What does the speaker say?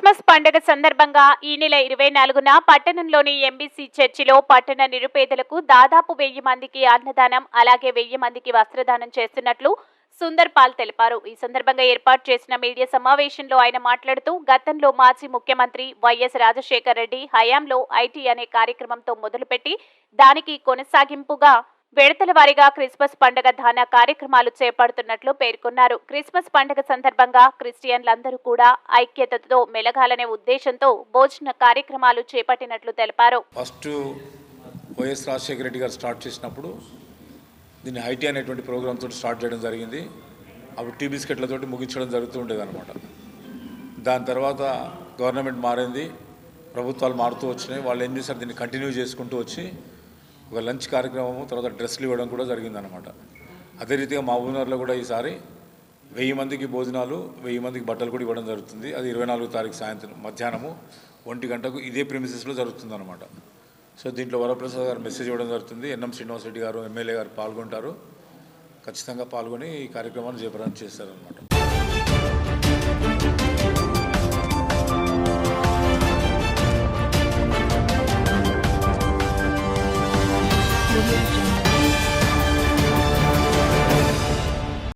Christmas పండుగ సందర్భంగా ఈ నెల ఇరవై నాలుగున పట్టణంలోని ఎంబీసీ చర్చిలో పట్టణ నిరుపేదలకు దాదాపు వెయ్యి మందికి అన్నదానం అలాగే వెయ్యి మందికి వస్త్రదానం చేస్తున్నట్లు సుందర్ పాల్ తెలిపారు. ఈ సందర్భంగా ఏర్పాటు చేసిన మీడియా సమావేశంలో ఆయన మాట్లాడుతూ గతంలో మాజీ ముఖ్యమంత్రి వైఎస్ రాజశేఖర రెడ్డి హయాంలో ఐటీ అనే కార్యక్రమంతో మొదలుపెట్టి దానికి కొనసాగింపుగా విడతల వారీగా క్రిస్మస్ పండుగ దాన కార్యక్రమాలు చేపడుతున్నట్లు పేర్కొన్నారు. క్రిస్మస్ పండుగ సందర్భంగా క్రిస్టియన్లందరూ కూడా ఐక్యతతో మెలగాలనే ఉద్దేశంతో భోజన కార్యక్రమాలు చేపట్టినట్లు తెలిపారు. ఫస్ట్ వైఎస్ రాజశేఖర రెడ్డి గారు స్టార్ట్ చేసినప్పుడు దీన్ని ఐటీ అనేటువంటి ప్రోగ్రామ్ తోటి స్టార్ట్ చేయడం జరిగింది. అప్పుడు టీ బిస్కెట్లతోటి ముగించడం జరుగుతూ ఉండేది అనమాట దాని తర్వాత గవర్నమెంట్ మారింది ప్రభుత్వాలు మారుతూ వచ్చినాయి. వాళ్ళు ఏం చేశారు? దీన్ని కంటిన్యూ చేసుకుంటూ వచ్చి ఒక లంచ్ కార్యక్రమము తర్వాత డ్రెస్సులు ఇవ్వడం కూడా జరిగిందనమాట అదే రీతిగా మా ఊనర్లో కూడా ఈసారి వెయ్యి మందికి భోజనాలు వెయ్యి మందికి బట్టలు కూడా ఇవ్వడం జరుగుతుంది. అది ఇరవై నాలుగు తారీఖు సాయంత్రం మధ్యాహ్నము ఒంటి గంటకు ఇదే ప్రిమిసెస్లో జరుగుతుంది అనమాట సో దీంట్లో వరప్రసాద్ గారు మెసేజ్ ఇవ్వడం జరుగుతుంది. ఎన్ఎం శ్రీనివాస్ రెడ్డి గారు ఎమ్మెల్యే గారు పాల్గొంటారు. ఖచ్చితంగా పాల్గొని ఈ కార్యక్రమాన్ని జయప్రదం చేస్తారనమాట Audio